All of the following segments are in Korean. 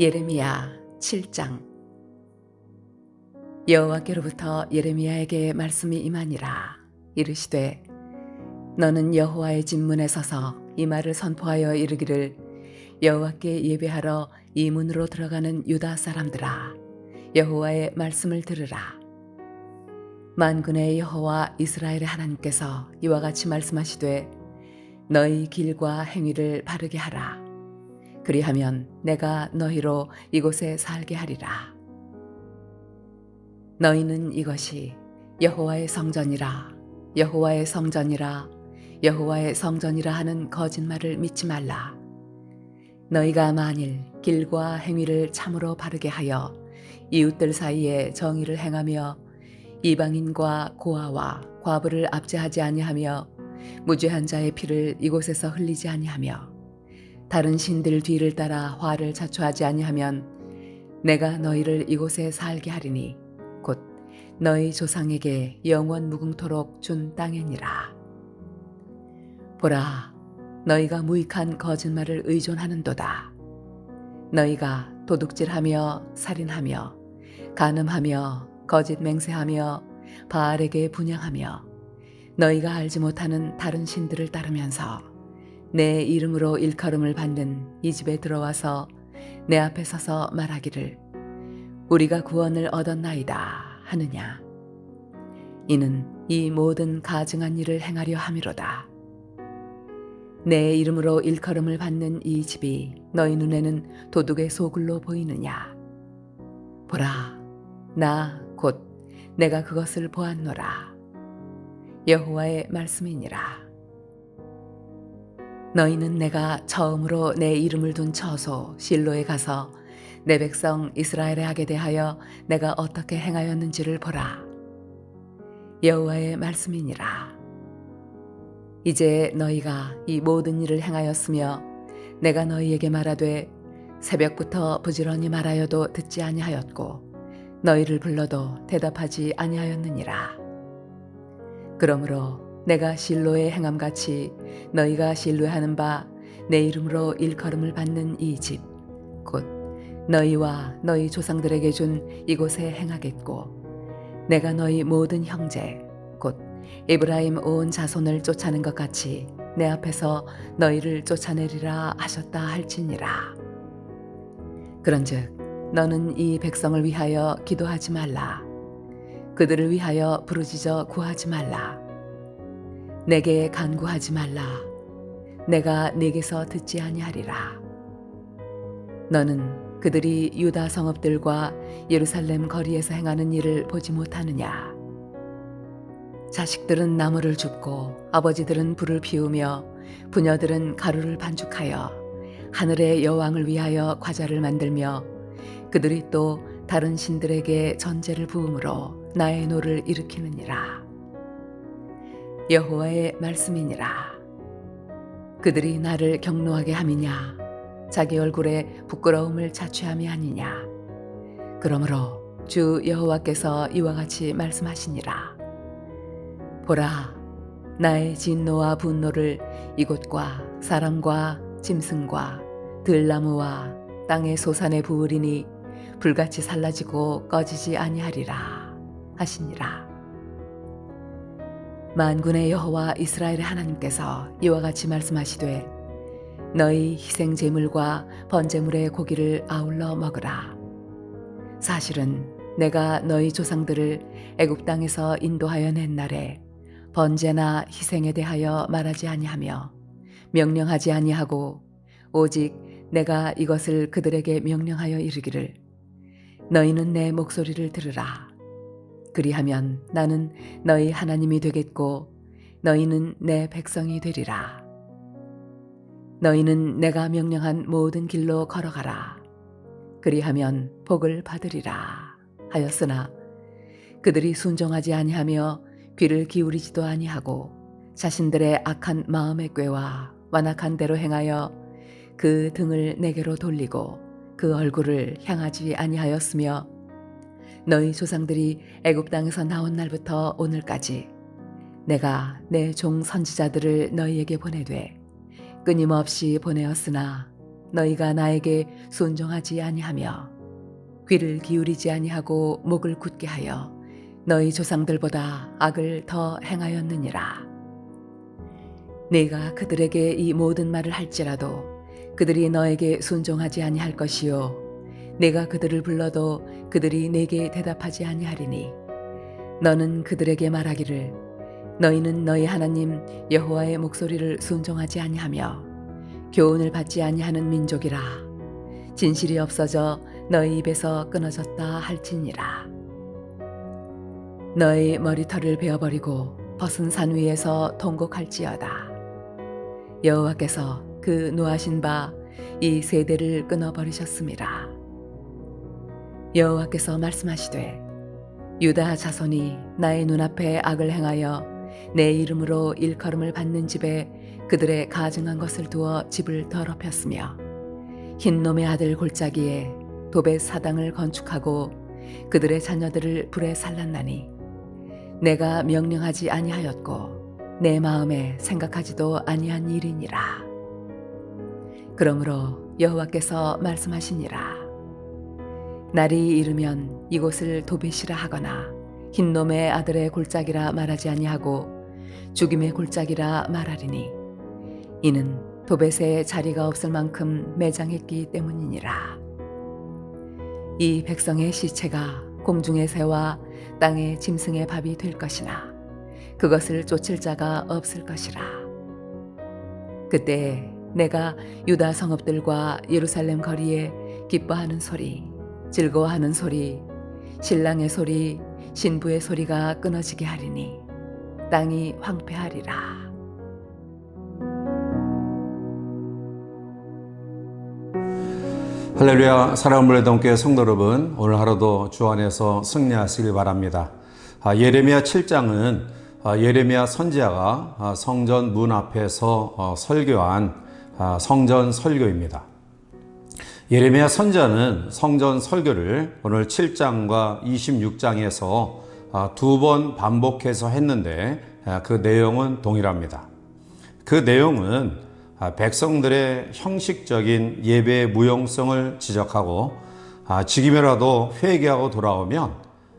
예레미야 7장. 여호와께로부터 예레미야에게 말씀이 임하니라. 이르시되 너는 여호와의 진문에 서서 이 말을 선포하여 이르기를 여호와께 예배하러 이 문으로 들어가는 유다 사람들아 여호와의 말씀을 들으라. 만군의 여호와 이스라엘의 하나님께서 이와 같이 말씀하시되 너희 길과 행위를 바르게 하라 그리하면 내가 너희로 이곳에 살게 하리라. 너희는 이것이 여호와의 성전이라 여호와의 성전이라 여호와의 성전이라 하는 거짓말을 믿지 말라. 너희가 만일 길과 행위를 참으로 바르게 하여 이웃들 사이에 정의를 행하며 이방인과 고아와 과부를 압제하지 아니하며 무죄한 자의 피를 이곳에서 흘리지 아니하며 다른 신들 뒤를 따라 화를 자초하지 아니하면 내가 너희를 이곳에 살게 하리니 곧 너희 조상에게 영원 무궁토록 준 땅이니라. 보라, 너희가 무익한 거짓말을 의존하는도다. 너희가 도둑질하며 살인하며 간음하며 거짓 맹세하며 바알에게 분양하며 너희가 알지 못하는 다른 신들을 따르면서 내 이름으로 일컬음을 받는 이 집에 들어와서 내 앞에 서서 말하기를 우리가 구원을 얻었나이다 하느냐. 이는 이 모든 가증한 일을 행하려 함이로다. 내 이름으로 일컬음을 받는 이 집이 너희 눈에는 도둑의 소굴로 보이느냐. 보라 나 곧 내가 그것을 보았노라. 여호와의 말씀이니라 너희는 내가 처음으로 내 이름을 둔 처소 실로에 가서 내 백성 이스라엘에 하게 대하여 내가 어떻게 행하였는지를 보라. 여호와의 말씀이니라. 이제 너희가 이 모든 일을 행하였으며 내가 너희에게 말하되 새벽부터 부지런히 말하여도 듣지 아니하였고 너희를 불러도 대답하지 아니하였느니라. 그러므로 내가 실로의 행함같이 너희가 실로하는 바 내 이름으로 일컬음을 받는 이 집. 곧 너희와 너희 조상들에게 준 이곳에 행하겠고 내가 너희 모든 형제 곧 에브라임 온 자손을 쫓아낸 것 같이 내 앞에서 너희를 쫓아내리라 하셨다 할지니라. 그런즉 너는 이 백성을 위하여 기도하지 말라. 그들을 위하여 부르짖어 구하지 말라 내게 간구하지 말라. 내가 네게서 듣지 아니하리라. 너는 그들이 유다 성읍들과 예루살렘 거리에서 행하는 일을 보지 못하느냐? 자식들은 나무를 줍고 아버지들은 불을 피우며 부녀들은 가루를 반죽하여 하늘의 여왕을 위하여 과자를 만들며 그들이 또 다른 신들에게 전제를 부음으로 나의 노를 일으키느니라. 여호와의 말씀이니라. 그들이 나를 경노하게 함이냐? 자기 얼굴에 부끄러움을 자취함이 아니냐? 그러므로 주 여호와께서 이와 같이 말씀하시니라. 보라, 나의 진노와 분노를 이곳과 사람과 짐승과 들나무와 땅의 소산에 부으리니 불같이 살라지고 꺼지지 아니하리라 하시니라. 만군의 여호와 이스라엘의 하나님께서 이와 같이 말씀하시되 너희 희생 제물과 번제물의 고기를 아울러 먹으라. 사실은 내가 너희 조상들을 애굽 땅에서 인도하여 낸 날에 번제나 희생에 대하여 말하지 아니하며 명령하지 아니하고 오직 내가 이것을 그들에게 명령하여 이르기를 너희는 내 목소리를 들으라 그리하면 나는 너희 하나님이 되겠고 너희는 내 백성이 되리라. 너희는 내가 명령한 모든 길로 걸어가라. 그리하면 복을 받으리라. 하였으나 그들이 순종하지 아니하며 귀를 기울이지도 아니하고 자신들의 악한 마음의 꾀와 완악한 대로 행하여 그 등을 내게로 돌리고 그 얼굴을 향하지 아니하였으며 너희 조상들이 애굽 땅에서 나온 날부터 오늘까지 내가 내 종 선지자들을 너희에게 보내되 끊임없이 보내었으나 너희가 나에게 순종하지 아니하며 귀를 기울이지 아니하고 목을 굳게 하여 너희 조상들보다 악을 더 행하였느니라. 네가 그들에게 이 모든 말을 할지라도 그들이 너에게 순종하지 아니할 것이요 내가 그들을 불러도 그들이 내게 대답하지 아니하리니. 너는 그들에게 말하기를 너희는 너희 하나님 여호와의 목소리를 순종하지 아니하며 교훈을 받지 아니하는 민족이라. 진실이 없어져 너희 입에서 끊어졌다 할지니라. 너희 머리털을 베어버리고 벗은 산 위에서 통곡할지어다. 여호와께서 그 노하신 바 이 세대를 끊어버리셨습니다 여호와께서 말씀하시되 유다 자손이 나의 눈앞에 악을 행하여 내 이름으로 일컬음을 받는 집에 그들의 가증한 것을 두어 집을 더럽혔으며 흰놈의 아들 골짜기에 도배 사당을 건축하고 그들의 자녀들을 불에 살랐나니 내가 명령하지 아니하였고 내 마음에 생각하지도 아니한 일이니라. 그러므로 여호와께서 말씀하시니라 날이 이르면 이곳을 도벳이라 하거나 흰놈의 아들의 골짜기라 말하지 아니하고 죽임의 골짜기라 말하리니 이는 도벳에 자리가 없을 만큼 매장했기 때문이니라. 이 백성의 시체가 공중의 새와 땅의 짐승의 밥이 될 것이나 그것을 쫓을 자가 없을 것이라. 그때 내가 유다 성읍들과 예루살렘 거리에 기뻐하는 소리 즐거워하는 소리, 신랑의 소리, 신부의 소리가 끊어지게 하리니 땅이 황폐하리라. 할렐루야 사랑하는 물레동교회 성도 여러분 오늘 하루도 주 안에서 승리하시길 바랍니다. 아, 예레미야 7장은 아, 예레미야 선지자가 아, 성전 문 앞에서 어, 설교한 아, 성전 설교입니다. 예레미야 선지자는 성전 설교를 오늘 7장과 26장에서 아, 두번 반복해서 했는데 아, 그 내용은 동일합니다. 그 내용은 아, 백성들의 형식적인 예배의 무용성을 지적하고 아, 지금이라도 회개하고 돌아오면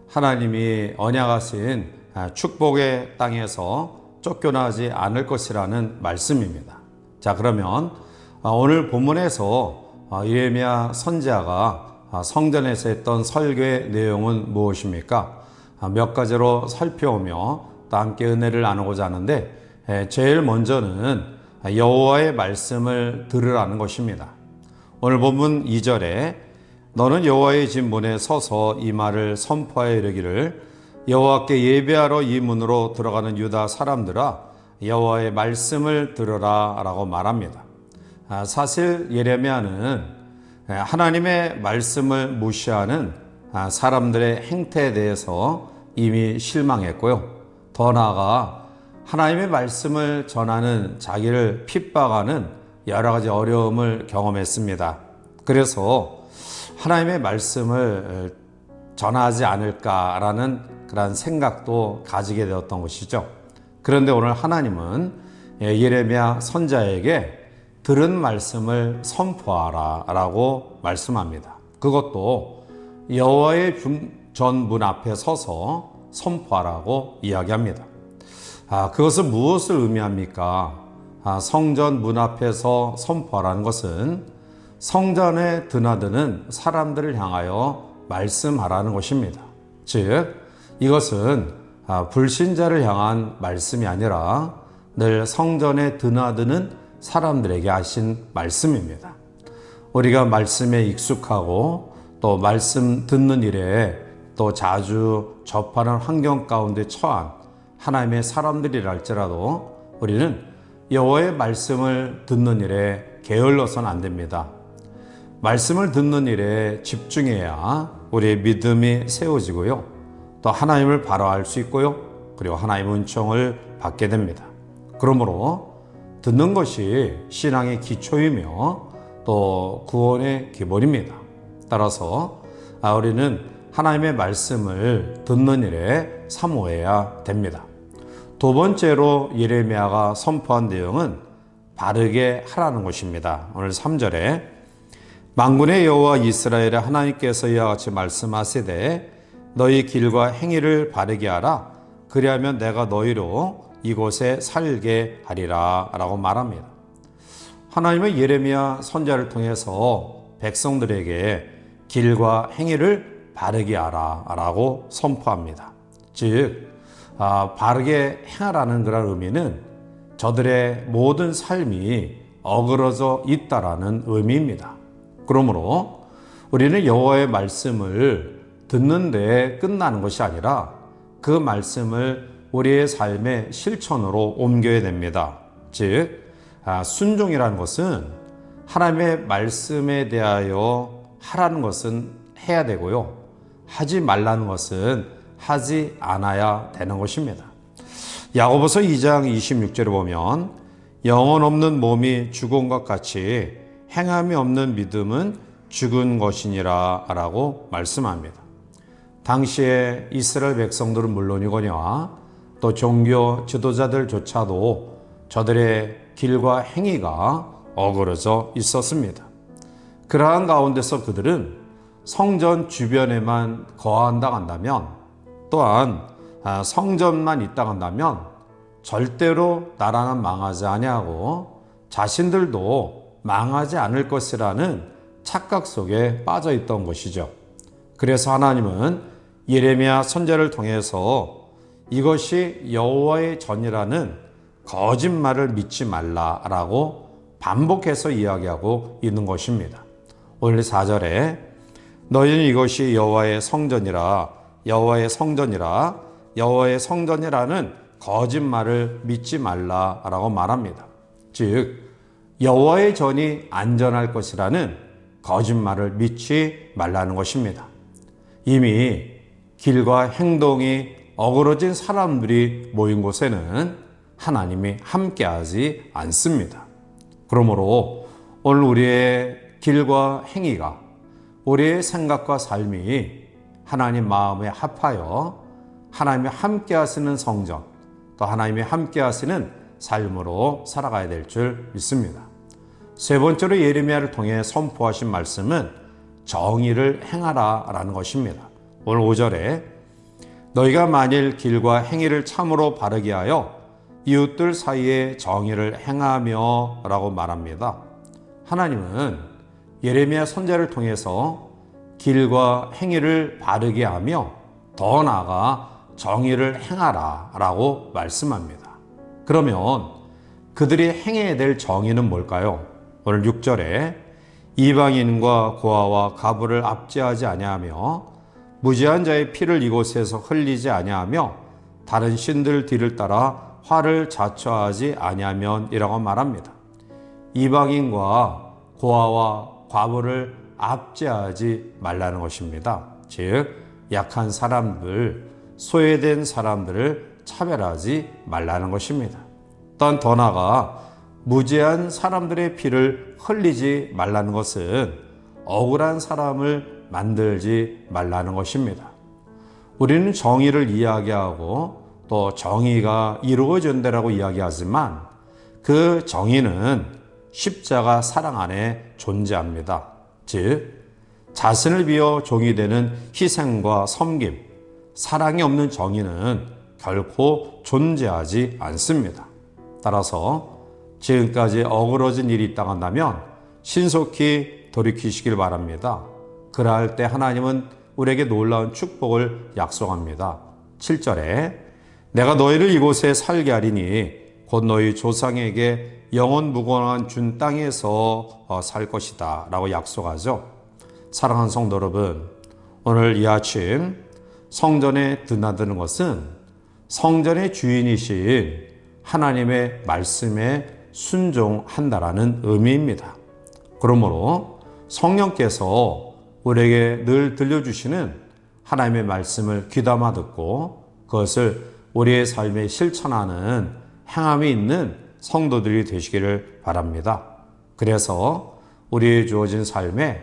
하나님이 언약하신 아, 축복의 땅에서 쫓겨나지 않을 것이라는 말씀입니다. 자 그러면 오늘 본문에서 예레미야 선지자가 성전에서 했던 설교의 내용은 무엇입니까? 몇 가지로 살펴오며 또 함께 은혜를 나누고자 하는데 제일 먼저는 여호와의 말씀을 들으라는 것입니다. 오늘 본문 2절에 너는 여호와의 집 문에 서서 이 말을 선포하여 이르기를 여호와께 예배하러 이 문으로 들어가는 유다 사람들아 여호와의 말씀을 들으라라고 말합니다. 아, 사실 예레미야는 하나님의 말씀을 무시하는 아, 사람들의 행태에 대해서 이미 실망했고요. 더 나아가 하나님의 말씀을 전하는 자기를 핍박하는 여러 가지 어려움을 경험했습니다. 그래서 하나님의 말씀을 전하지 않을까라는 그런 생각도 가지게 되었던 것이죠. 그런데 오늘 하나님은 예레미야 선자에게 들은 말씀을 선포하라 라고 말씀합니다. 그것도 여호와의 전문 앞에 서서 선포하라고 이야기합니다. 아, 그것은 무엇을 의미합니까? 아, 성전 문 앞에서 선포하라는 것은 성전에 드나드는 사람들을 향하여 말씀하라는 것입니다. 즉, 이것은 아, 불신자를 향한 말씀이 아니라 늘 성전에 드나드는 사람들에게 하신 말씀입니다. 우리가 말씀에 익숙하고 또 말씀 듣는 일에 또 자주 접하는 환경 가운데 처한 하나님의 사람들이라 할지라도 우리는 여호와의 말씀을 듣는 일에 게을러서는 안 됩니다. 말씀을 듣는 일에 집중해야 우리의 믿음이 세워지고요. 또 하나님을 바라할 수 있고요. 그리고 하나님의 은총을 받게 됩니다. 그러므로 듣는 것이 신앙의 기초이며 또 구원의 기본입니다. 따라서 아, 우리는 하나님의 말씀을 듣는 일에 사모해야 됩니다. 두 번째로 예레미야가 선포한 내용은 바르게 하라는 것입니다. 오늘 3절에 망군의 여호와 이스라엘의 하나님께서 이와 같이 말씀하시되 너희 길과 행위를 바르게 하라 그리하면 내가 너희로 이곳에 살게 하리라 라고 말합니다. 하나님은 예레미야 선자를 통해서 백성들에게 길과 행위를 바르게 하라 라고 선포합니다. 즉, 아, 바르게 행하라는 그런 의미는 저들의 모든 삶이 어그러져 있다라는 의미입니다. 그러므로 우리는 여호와의 말씀을 듣는 데 끝나는 것이 아니라 그 말씀을 우리의 삶의 실천으로 옮겨야 됩니다. 즉, 아, 순종이라는 것은 하나님의 말씀에 대하여 하라는 것은 해야 되고요. 하지 말라는 것은 하지 않아야 되는 것입니다. 야고보서 2장 26절에 보면 영혼 없는 몸이 죽은 것 같이 행함이 없는 믿음은 죽은 것이니라 라고 말씀합니다. 당시에 이스라엘 백성들은 물론이거니와 또 종교 지도자들조차도 저들의 길과 행위가 어그러져 있었습니다. 그러한 가운데서 그들은 성전 주변에만 거한다 한다면 또한 아, 성전만 있다 한다면 절대로 나라는 망하지 아니하고 자신들도 망하지 않을 것이라는 착각 속에 빠져 있던 것이죠. 그래서 하나님은 예레미야 선자를 통해서 이것이 여호와의 전이라는 거짓말을 믿지 말라라고 반복해서 이야기하고 있는 것입니다. 오늘 4절에 너희는 이것이 여호와의 성전이라 여호와의 성전이라 여호와의 성전이라는 거짓말을 믿지 말라라고 말합니다. 즉 여호와의 전이 안전할 것이라는 거짓말을 믿지 말라는 것입니다. 이미 길과 행동이 어그러진 사람들이 모인 곳에는 하나님이 함께하지 않습니다. 그러므로 오늘 우리의 길과 행위가 우리의 생각과 삶이 하나님 마음에 합하여 하나님이 함께 하시는 성전, 또 하나님이 함께 하시는 삶으로 살아가야 될 줄 믿습니다. 세 번째로 예레미야를 통해 선포하신 말씀은 정의를 행하라라는 것입니다. 오늘 5절에 너희가 만일 길과 행위를 참으로 바르게 하여 이웃들 사이에 정의를 행하며 라고 말합니다. 하나님은 예레미야 선자를 통해서 길과 행위를 바르게 하며 더 나아가 정의를 행하라 라고 말씀합니다. 그러면 그들이 행해야 될 정의는 뭘까요? 오늘 6절에 이방인과 고아와 가부를 압제하지 아니하며 무지한 자의 피를 이곳에서 흘리지 아니하며 다른 신들 뒤를 따라 화를 자초하지 아니하면이라고 말합니다. 이방인과 고아와 과부를 압제하지 말라는 것입니다. 즉 약한 사람들, 소외된 사람들을 차별하지 말라는 것입니다. 또한 더 나아가 무죄한 사람들의 피를 흘리지 말라는 것은 억울한 사람을 만들지 말라는 것입니다. 우리는 정의를 이야기하고 또 정의가 이루어진다라고 이야기하지만 그 정의는 십자가 사랑 안에 존재합니다. 즉, 자신을 비워 종이 되는 희생과 섬김, 사랑이 없는 정의는 결코 존재하지 않습니다. 따라서 지금까지 어그러진 일이 있다 한다면 신속히 돌이키시길 바랍니다. 그러할 때 하나님은 우리에게 놀라운 축복을 약속합니다. 7절에 내가 너희를 이곳에 살게 하리니 곧 너희 조상에게 영원 무건한 준 땅에서 어, 살 것이다 라고 약속하죠. 사랑하는 성도 여러분, 오늘 이 아침 성전에 드나드는 것은 성전의 주인이신 하나님의 말씀에 순종한다라는 의미입니다. 그러므로 성령께서 우리에게 늘 들려주시는 하나님의 말씀을 귀담아 듣고 그것을 우리의 삶에 실천하는 행함이 있는 성도들이 되시기를 바랍니다. 그래서 우리의 주어진 삶에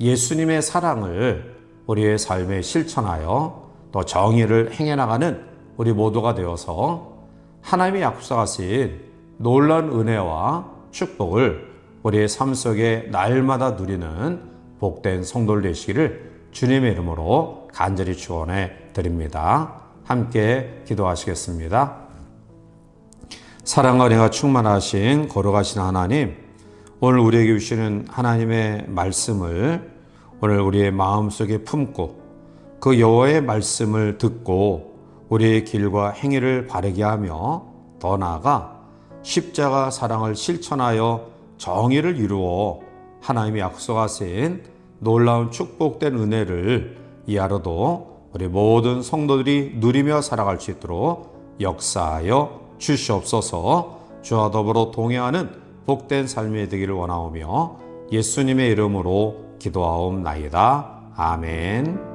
예수님의 사랑을 우리의 삶에 실천하여 또 정의를 행해 나가는 우리 모두가 되어서 하나님의 약속하신 놀란 은혜와 축복을 우리의 삶 속에 날마다 누리는 복된 성도를 되시기를 주님의 이름으로 간절히 축원해 드립니다. 함께 기도하시겠습니다. 사랑과 은혜가 충만하신 거룩하신 하나님, 오늘 우리에게 주시는 하나님의 말씀을 오늘 우리의 마음속에 품고 그 여호와의 말씀을 듣고 우리의 길과 행위를 바르게 하며 더 나아가 십자가 사랑을 실천하여 정의를 이루어 하나님이 약속하신 놀라운 축복된 은혜를 이하로도 우리 모든 성도들이 누리며 살아갈 수 있도록 역사하여 주시옵소서 주와 더불어 동행하는 복된 삶이 되기를 원하오며 예수님의 이름으로 기도하옵나이다. 아멘.